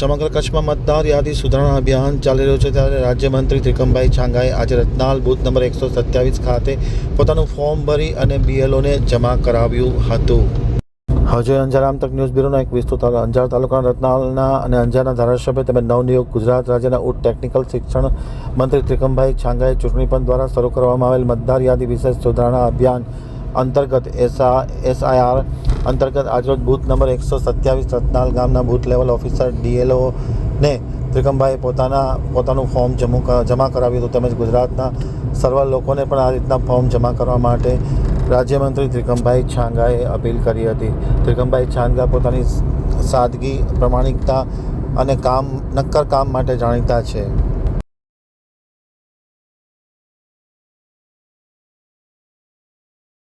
સમગ્ર કચ્છમાં મતદાર યાદી સુધારણા અભિયાન ચાલી રહ્યું છે ત્યારે રાજ્યમંત્રી ત્રિકમભાઈ છાંગાએ આજે રત્નાલ બૂથ નંબર એકસો સત્યાવીસ ખાતે પોતાનું ફોર્મ ભરી અને બીએલઓને જમા કરાવ્યું હતું હજુ અંજારામ તક ન્યૂઝ બ્યુરોનો એક વિસ્તૃત. અંજાર તાલુકાના રત્નાલના અને અંજારના ધારાસભ્ય તેમજ નવનિયુક્ત ગુજરાત રાજ્યના ઉચ્ચ ટેકનિકલ શિક્ષણ મંત્રી ત્રિકમભાઈ છાંગાએ ચૂંટણી પંચ દ્વારા શરૂ કરવામાં આવેલ મતદાર યાદી વિશેષ સુધારણા અભિયાન અંતર્ગત એસઆ એસઆઈઆર અંતર્ગત આજરોજ બૂથ નંબર એકસો સત્યાવીસ રત્નાલ ગામના બૂથ લેવલ ઓફિસર ડીએલઓને ત્રિકમભાઈએ પોતાના, પોતાનું ફોર્મ જમુ જમા કરાવ્યું હતું. તેમજ ગુજરાતના સર્વ લોકોને પણ આ રીતના ફોર્મ જમા કરવા માટે રાજ્યમંત્રી ત્રિકમભાઈ છાંગાએ અપીલ કરી હતી. ત્રિકમભાઈ છાંગા પોતાની સાદગી, પ્રમાણિકતા અને કામ, નક્કર કામ માટે જાણીતા છે.